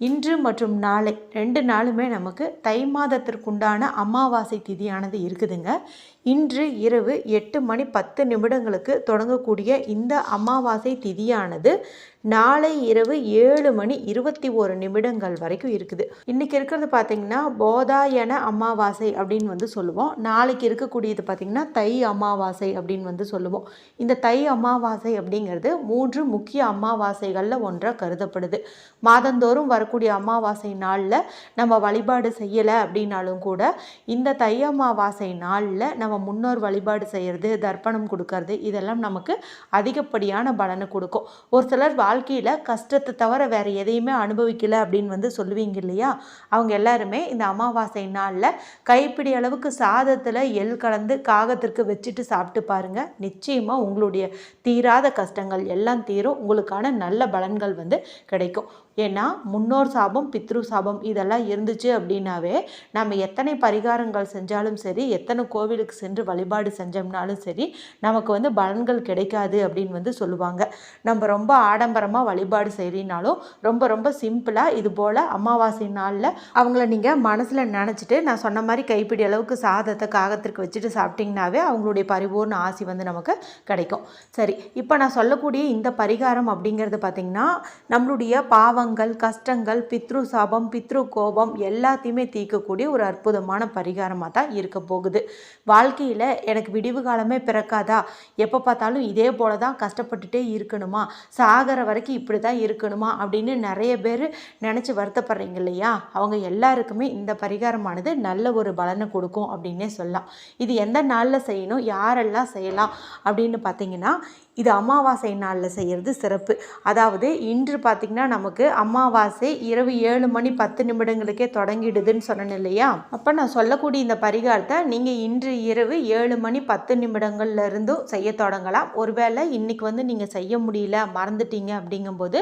இன்று மற்றும் நாளை ரெண்டு நாளுமே நமக்கு தை மாதத்திற்குண்டான அமாவாசை திதியானது இருக்குதுங்க. இன்று இரவு எட்டு மணி பத்து நிமிடங்களுக்கு தொடங்கக்கூடிய இந்த அமாவாசை திதியானது நாளை இரவு ஏழு மணி இருபத்தி ஒரு நிமிடங்கள் வரைக்கும் இருக்குது. இன்றைக்கி இருக்கிறது பார்த்திங்கன்னா போதாயன அமாவாசை அப்படின்னு வந்து சொல்லுவோம். நாளைக்கு இருக்கக்கூடியது பார்த்திங்கன்னா தை அமாவாசை அப்படின்னு வந்து சொல்லுவோம். இந்த தை அமாவாசை அப்படிங்கிறது மூன்று முக்கிய அமாவாசைகளில் ஒன்றாக கருதப்படுது. மாதந்தோறும் வர வரக்கூடிய அமாவாசை நாளில் நம்ம வழிபாடு செய்யலை அப்படின்னாலும் கூட இந்த தை அமாவாசை நாளில் நம்ம முன்னோர் வழிபாடு செய்கிறது தர்ப்பணம் கொடுக்கறது இதெல்லாம் நமக்கு அதிகப்படியான பலனை கொடுக்கும். ஒரு சிலர் வாழ்க்கையில் கஷ்டத்தை தவிர வேறு எதையுமே அனுபவிக்கலை அப்படின்னு வந்து சொல்லுவீங்க இல்லையா? அவங்க எல்லாருமே இந்த அமாவாசை நாளில் கைப்பிடி அளவுக்கு சாதத்தில் எள் கலந்து காகத்திற்கு வச்சுட்டு சாப்பிட்டு பாருங்கள் நிச்சயமாக உங்களுடைய தீராத கஷ்டங்கள் எல்லாம் தீரும். உங்களுக்கான நல்ல பலன்கள் வந்து கிடைக்கும். ஏன்னா முன்னோர் சாபம் பித்ரு சாபம் இதெல்லாம் இருந்துச்சு அப்படின்னாவே நம்ம எத்தனை பரிகாரங்கள் செஞ்சாலும் சரி எத்தனை கோவிலுக்கு சென்று வழிபாடு செஞ்சோம்னாலும் சரி நமக்கு வந்து பலன்கள் கிடைக்காது அப்படின்னு வந்து சொல்லுவாங்க. நம்ம ரொம்ப ஆடம்பரமாக வழிபாடு செய்கிறீனாலும் ரொம்ப ரொம்ப சிம்பிளாக இது போல் அமாவாசை நாளில் அவங்கள நீங்கள் மனசில் நினச்சிட்டு நான் சொன்ன மாதிரி கைப்பிடி அளவுக்கு சாதத்தை காகத்திற்கு வச்சுட்டு சாப்பிட்டிங்கனாவே அவங்களுடைய பரிபூர்ண ஆசி வந்து நமக்கு கிடைக்கும். சரி இப்போ நான் சொல்லக்கூடிய இந்த பரிகாரம் அப்படிங்கிறது பார்த்திங்கன்னா நம்மளுடைய பாவங்கள் கஷ்டங்கள் பித்ரு சாபம் பித்ரு கோபம் எல்லாத்தையுமே தீர்க்கக்கூடிய ஒரு அற்புதமான பரிகாரமாக தான் இருக்க போகுது. வாழ்க்கையில் எனக்கு விடிவு காலமே பிறக்காதா? எப்போ பார்த்தாலும் இதே போல தான் கஷ்டப்பட்டுட்டே இருக்கணுமா? சாகிற வரைக்கும் இப்படி தான் இருக்கணுமா? அப்படின்னு நிறைய பேர் நினச்சி வருத்தப்படுறீங்க இல்லையா? அவங்க எல்லாருக்குமே இந்த பரிகாரமானது நல்ல ஒரு பலனை கொடுக்கும் அப்படின்னே சொல்லலாம். இது எந்த நாளில் செய்யணும்? யாரெல்லாம் செய்யலாம்? அப்படின்னு பார்த்தீங்கன்னா இது அமாவாசை நாளில் செய்கிறது சிறப்பு. அதாவது இன்று பார்த்திங்கன்னா நமக்கு அமாவாசை இரவு ஏழு மணி பத்து நிமிடங்களுக்கே தொடங்கிடுதுன்னு சொன்னேன் இல்லையா? அப்போ நான் சொல்லக்கூடிய இந்த பரிகாரத்தை நீங்கள் இன்று இரவு ஏழு மணி பத்து நிமிடங்கள்ல இருந்தும் செய்ய தொடங்கலாம். ஒருவேளை இன்றைக்கி வந்து நீங்கள் செய்ய முடியல மறந்துட்டீங்க அப்படிங்கும்போது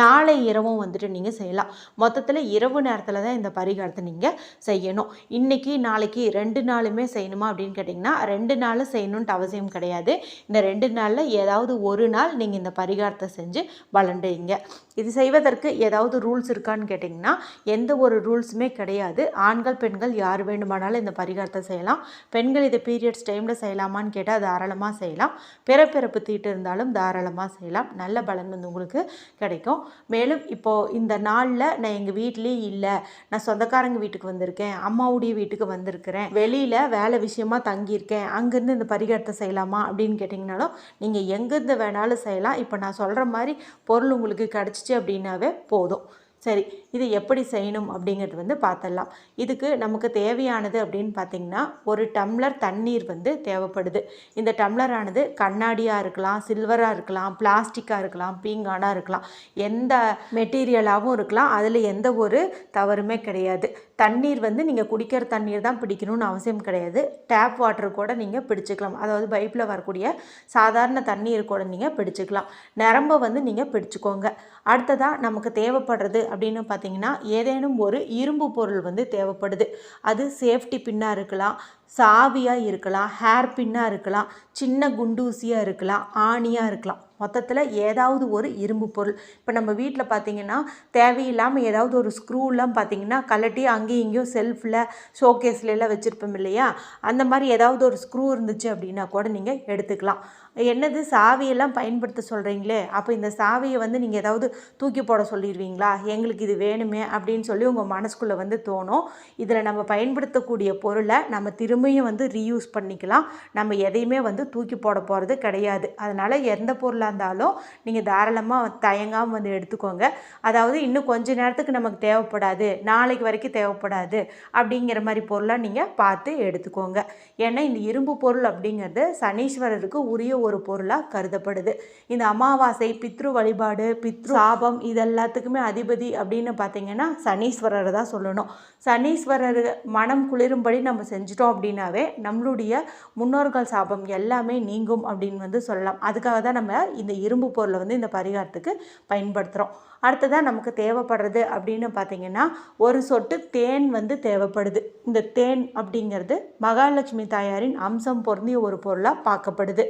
நாளை இரவும் வந்துட்டு நீங்கள் செய்யலாம். மொத்தத்தில் இரவு நேரத்தில் தான் இந்த பரிகாரத்தை நீங்கள் செய்யணும். இன்னைக்கு நாளைக்கு ரெண்டு நாளுமே செய்யணுமா அப்படின்னு கேட்டிங்கன்னா ரெண்டு நாள் செய்யணுன்ட்டு அவசியம் கிடையாது. இந்த ரெண்டு நாளில் ஏதாவது ஒரு நாள் நீங்கள் இந்த பரிகாரத்தை செஞ்சு வளண்டுங்க இது செய்வதற்கு ஏதாவது ரூல்ஸ் இருக்கான்னு கேட்டிங்கன்னா எந்த ஒரு ரூல்ஸுமே கிடையாது. ஆண்கள் பெண்கள் யார் வேண்டுமானாலும் இந்த பரிகாரத்தை செய்யலாம். பெண்கள் இதை பீரியட்ஸ் டைமில் செய்யலாமான்னு கேட்டால் தாராளமாக செய்யலாம். பிறப்பிறப்பு தீட்டு இருந்தாலும் தாராளமாக செய்யலாம். நல்ல பலன் வந்து உங்களுக்கு கிடைக்கும். மேலும் இப்போது இந்த நாளில் நான் எங்கள் வீட்லேயே இல்லை. நான் சொந்தக்காரங்க வீட்டுக்கு வந்திருக்கேன். அம்மாவுடைய வீட்டுக்கு வந்திருக்கிறேன். வெளியில் வேலை விஷயமா தங்கியிருக்கேன். அங்கேருந்து இந்த பரிகாரத்தை செய்யலாமா அப்படின்னு கேட்டிங்கனாலும் நீங்கள் எங்கேருந்து வேணாலும் செய்யலாம். இப்போ நான் சொல்கிற மாதிரி பொருள் உங்களுக்கு கிடச்சி கிடச்சிச்சு அப்படின்னாவே போதும். சரி இது எப்படி செய்யணும் அப்படிங்கிறது வந்து பார்த்துடலாம். இதுக்கு நமக்கு தேவையானது அப்படின்னு பார்த்திங்கன்னா ஒரு டம்ளர் தண்ணீர் வந்து தேவைப்படுது. இந்த டம்ளரானது கண்ணாடியாக இருக்கலாம் சில்வராக இருக்கலாம் பிளாஸ்டிக்காக இருக்கலாம் பீங்கானாக இருக்கலாம். எந்த மெட்டீரியலாகவும் இருக்கலாம். அதில் எந்த ஒரு தவறுமே கிடையாது. தண்ணீர் வந்து நீங்கள் குடிக்கிற தண்ணீர் தான் பிடிக்கணும்னு அவசியம் கிடையாது. டேப் வாட்டர் கூட நீங்கள் பிடிச்சிக்கலாம். அதாவது பைப்பில் வரக்கூடிய சாதாரண தண்ணீர் கூட நீங்கள் பிடிச்சிக்கலாம். நரம்பை வந்து நீங்கள் பிடிச்சிக்கோங்க. அடுத்ததாக நமக்கு தேவைப்படுறது அப்படின்னு பார்த்து ஏதேனும் ஒரு இரும்பு பொருள் வந்து தேவைப்படுது. அது சேஃப்டி பின்னாக இருக்கலாம் சாவியாக இருக்கலாம் ஹேர் பின்னாக இருக்கலாம் சின்ன குண்டூசியாக இருக்கலாம் ஆணியாக இருக்கலாம். மொத்தத்தில் ஏதாவது ஒரு இரும்பு பொருள். இப்போ நம்ம வீட்டில் பார்த்தீங்கன்னா தேவையில்லாமல் ஏதாவது ஒரு ஸ்க்ரூலாம் பார்த்தீங்கன்னா கலட்டி அங்கேயும் இங்கேயும் செல்ஃபில் ஷோகேஸ்ல எல்லாம் வச்சுருப்போம் இல்லையா? அந்த மாதிரி ஏதாவது ஒரு ஸ்க்ரூ இருந்துச்சு அப்படின்னா கூட நீங்கள் எடுத்துக்கலாம். என்னது? சாவியெல்லாம் பயன்படுத்த சொல்கிறீங்களே அப்போ இந்த சாவியை வந்து நீங்கள் ஏதாவது தூக்கி போட சொல்லிடுவீங்களா? எங்களுக்கு இது வேணுமே அப்படின்னு சொல்லி உங்கள் மனசுக்குள்ளே வந்து தோணும். இதில் நம்ம பயன்படுத்தக்கூடிய பொருளை நம்ம திரும்ப திரும்பியும் வந்து ரீயூஸ் பண்ணிக்கலாம். நம்ம எதையுமே வந்து தூக்கி போட போகிறது கிடையாது. அதனால் எந்த பொருளாக இருந்தாலும் நீங்கள் தாராளமாக தயங்காமல் வந்து எடுத்துக்கோங்க. அதாவது இன்னும் கொஞ்ச நேரத்துக்கு நமக்கு தேவைப்படாது. நாளைக்கு வரைக்கும் தேவைப்படாது. அப்படிங்கிற மாதிரி பொருளாக நீங்கள் பார்த்து எடுத்துக்கோங்க. ஏன்னா இந்த இரும்பு பொருள் அப்படிங்கிறது சனீஸ்வரருக்கு உரிய ஒரு பொருளாக கருதப்படுது. இந்த அமாவாசை பித்ரு வழிபாடு பித்ரு சாபம் இதெல்லாத்துக்குமே அதிபதி அப்படின்னு பார்த்தீங்கன்னா சனீஸ்வரரை தான் சொல்லணும். சனீஸ்வரர் மனம் குளிரும்படி நம்ம செஞ்சிட்டோம் அப்படின்னாவே நம்மளுடைய முன்னோர்கள் சாபம் எல்லாமே நீங்கும் அப்படின்னு வந்து சொல்லலாம். அதுக்காக தான் நம்ம இந்த இரும்பு பொருளை வந்து இந்த பரிகாரத்துக்கு பயன்படுத்துகிறோம் அடுத்ததாக நமக்கு தேவைப்படுறது அப்படின்னு பார்த்தீங்கன்னா ஒரு சொட்டு தேன் வந்து தேவைப்படுது. இந்த தேன் அப்படிங்கிறது மகாலட்சுமி தாயாரின் அம்சம் பொருந்திய ஒரு பொருளாக பார்க்கப்படுது.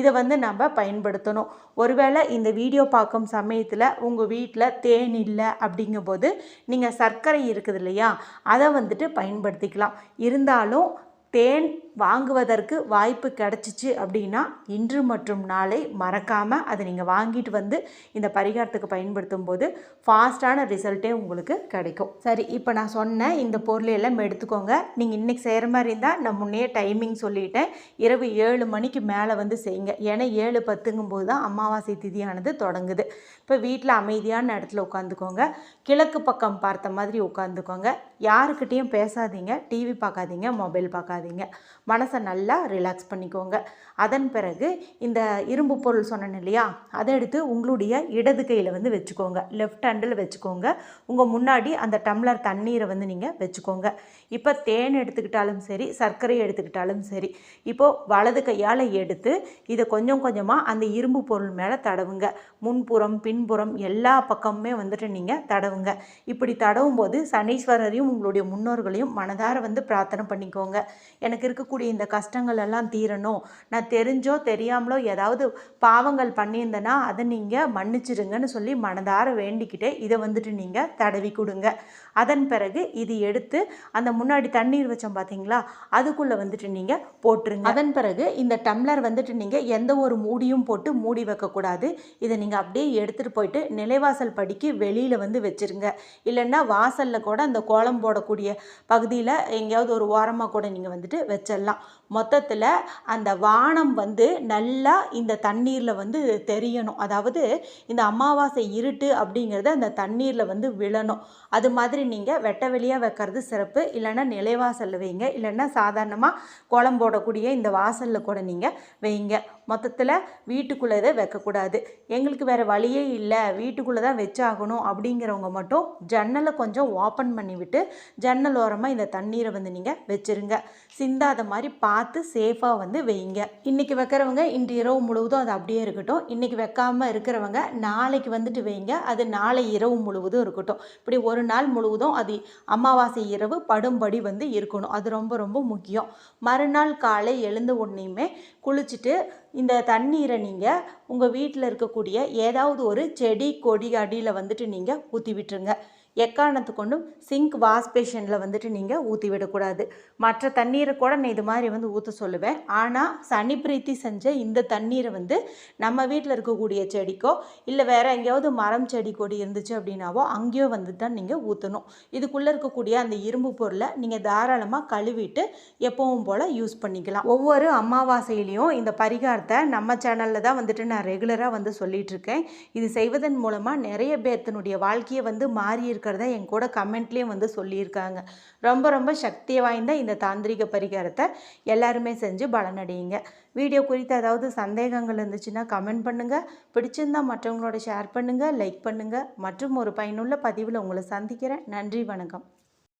இதை வந்து நம்ம பயன்படுத்தணும். ஒருவேளை இந்த வீடியோ பார்க்கும் சமயத்தில் உங்கள் வீட்டில் தேன் இல்லை அப்படிங்கும்போது நீங்கள் சர்க்கரை இருக்குது இல்லையா? அதை வந்துட்டு பயன்படுத்திக்கலாம். இருந்தாலும் தேன் வாங்குவதற்கு வாய்ப்பு கிடச்சிச்சு அப்படின்னா இன்று மற்றும் நாளை மறக்காமல் அதை நீங்கள் வாங்கிட்டு வந்து இந்த பரிகாரத்துக்கு பயன்படுத்தும் போது ஃபாஸ்ட்டான ரிசல்ட்டே உங்களுக்கு கிடைக்கும். சரி இப்போ நான் சொன்ன இந்த பொருளை எல்லாம் எடுத்துக்கோங்க. நீங்கள் இன்றைக்கி செய்கிற மாதிரி இருந்தால் நான் முன்னே டைமிங் சொல்லிட்டேன். இரவு ஏழு மணிக்கு மேலே வந்து செய்யுங்க. ஏன்னா ஏழு பத்துங்கும் போது தான் அமாவாசை திதியானது தொடங்குது. இப்போ வீட்டில் அமைதியான இடத்துல உட்காந்துக்கோங்க. கிழக்கு பக்கம் பார்த்த மாதிரி உட்காந்துக்கோங்க. யாருக்கிட்டேயும் பேசாதீங்க. டிவி பார்க்காதீங்க. மொபைல் பார்க்காதீங்க. மனசை நல்லா ரிலாக்ஸ் பண்ணிக்கோங்க. அதன் பிறகு இந்த இரும்பு பொருள் சொன்னேன் இல்லையா? அதை எடுத்து உங்களுடைய இடது கையில் வந்து வச்சுக்கோங்க. லெஃப்ட் ஹேண்டில் வச்சுக்கோங்க. உங்கள் முன்னாடி அந்த டம்ளர் தண்ணீரை வந்து நீங்கள் வச்சுக்கோங்க. இப்போ தேன் எடுத்துக்கிட்டாலும் சரி சர்க்கரை எடுத்துக்கிட்டாலும் சரி இப்போது வலது கையால் எடுத்து இதை கொஞ்சம் கொஞ்சமாக அந்த இரும்பு பொருள் மேலே தடவுங்க. முன்புறம் பின்புறம் எல்லா பக்கமுமே வந்துட்டு நீங்கள் தடவுங்க. இப்படி தடவும் போது சனீஸ்வரரையும் உங்களுடைய முன்னோர்களையும் மனதார வந்து பிரார்த்தனை பண்ணிக்கோங்க. எனக்கு இருக்கக்கூடிய இந்த கஷ்டங்கள் எல்லாம் தீரணும். நான் தெரிஞ்சோ தெரியாமலோ ஏதாவது பாவங்கள் பண்ணியிருந்தேன்னா அதை நீங்கள் மன்னிச்சிடுங்கன்னு சொல்லி மனதார வேண்டிக்கிட்டே இதை வந்துட்டு நீங்கள் தடவி கொடுங்க. அதன் பிறகு இது எடுத்து அந்த முன்னாடி தண்ணீர் வச்சோம் பார்த்தீங்களா அதுக்குள்ளே வந்துட்டு நீங்கள் போட்டுருங்க. அதன் பிறகு இந்த டம்ளர் வந்துட்டு நீங்கள் எந்த ஒரு மூடியும் போட்டு மூடி வைக்கக்கூடாது. இதை நீங்கள் அப்படியே எடுத்துகிட்டு போயிட்டு நிலைவாசல் படிக்கு வெளியில் வந்து வச்சுருங்க. இல்லைன்னா வாசலில் கூட அந்த கோலம் போடக்கூடிய பகுதியில் எங்கேயாவது ஒரு ஓரமாக கூட நீங்கள் வந்துட்டு வச்சிடலாம். மொத்தத்தில் அந்த வானம் வந்து நல்லா இந்த தண்ணீரில் வந்து தெரியணும். அதாவது இந்த அமாவாசை இருட்டு அப்படிங்கிறது அந்த தண்ணீரில் வந்து விழணும். அது மாதிரி நீங்கள் வெட்ட வெளியாக வைக்கிறது சிறப்பு. இல்லைன்னா நிலைவாசலில் வைங்க. இல்லைன்னா சாதாரணமாக குளம் போடக்கூடிய இந்த வாசலில் கூட நீங்கள் வைங்க. மொத்தத்தில் வீட்டுக்குள்ளே இதை வைக்கக்கூடாது. எங்களுக்கு வேறு வழியே இல்லை. வீட்டுக்குள்ளே தான் வச்சாகணும் அப்படிங்கிறவங்க மட்டும் ஜன்னலை கொஞ்சம் ஓப்பன் பண்ணிவிட்டு ஜன்னல் ஓரமாக இந்த தண்ணீரை வந்து நீங்கள் வச்சுருங்க. சிந்தாத மாதிரி பார்த்து சேஃபாக வந்து வைங்க. இன்றைக்கி வைக்கிறவங்க இன்று இரவு முழுவதும் அது அப்படியே இருக்கட்டும். இன்றைக்கி வைக்காமல் இருக்கிறவங்க நாளைக்கு வந்துட்டு வைங்க. அது நாளை இரவு முழுவதும் இருக்கட்டும். இப்படி ஒரு நாள் முழுவதும் அது அமாவாசை இரவு படும்படி வந்து இருக்கணும். அது ரொம்ப ரொம்ப முக்கியம். மறுநாள் காலை எழுந்த உடனேயுமே குளிச்சுட்டு இந்த தண்ணீரை நீங்கள் உங்கள் வீட்டில் இருக்கக்கூடிய ஏதாவது ஒரு செடி கொடி அடியில் வந்துட்டு நீங்கள் ஊற்றி விட்டுருங்க எக்காரணத்து கொண்டும் சிங்க் வாஷ் பேஷனில் வந்துட்டு நீங்கள் ஊற்றி விடக்கூடாது. மற்ற தண்ணீரை கூட நான் இது மாதிரி வந்து ஊற்ற சொல்லுவேன். ஆனால் சனி பிரீத்தி செஞ்ச இந்த தண்ணீரை வந்து நம்ம வீட்டில் இருக்கக்கூடிய செடிக்கோ இல்லை வேறு எங்கேயாவது மரம் செடி கொடி இருந்துச்சு அப்படின்னாவோ அங்கேயோ வந்து தான் நீங்கள் ஊற்றணும் இதுக்குள்ளே இருக்கக்கூடிய அந்த இரும்பு பொருளை நீங்கள் தாராளமாக கழுவிட்டு எப்பவும் போல் யூஸ் பண்ணிக்கலாம். ஒவ்வொரு அமாவாசையிலையும் இந்த பரிகாரத்தை நம்ம சேனலில் தான் வந்துட்டு நான் ரெகுலராக வந்து சொல்லிகிட்ருக்கேன் இது செய்வதன் மூலமாக நிறைய பேர்த்தினுடைய வாழ்க்கையை வந்து மாறி இருக்கிறத என் கூட கமெண்ட்லேயும் வந்து சொல்லியிருக்காங்க. ரொம்ப ரொம்ப சக்தி வாய்ந்த இந்த தாந்திரிக பரிகாரத்தை எல்லாருமே செஞ்சு பலனடையுங்க. வீடியோ குறித்து ஏதாவது சந்தேகங்கள் இருந்துச்சுன்னா கமெண்ட் பண்ணுங்கள் பிடிச்சிருந்தா மற்றவங்களோட ஷேர் பண்ணுங்கள் லைக் பண்ணுங்கள் மற்றும் ஒரு பயனுள்ள பதிவில் உங்களை சந்திக்கிறேன். நன்றி வணக்கம்.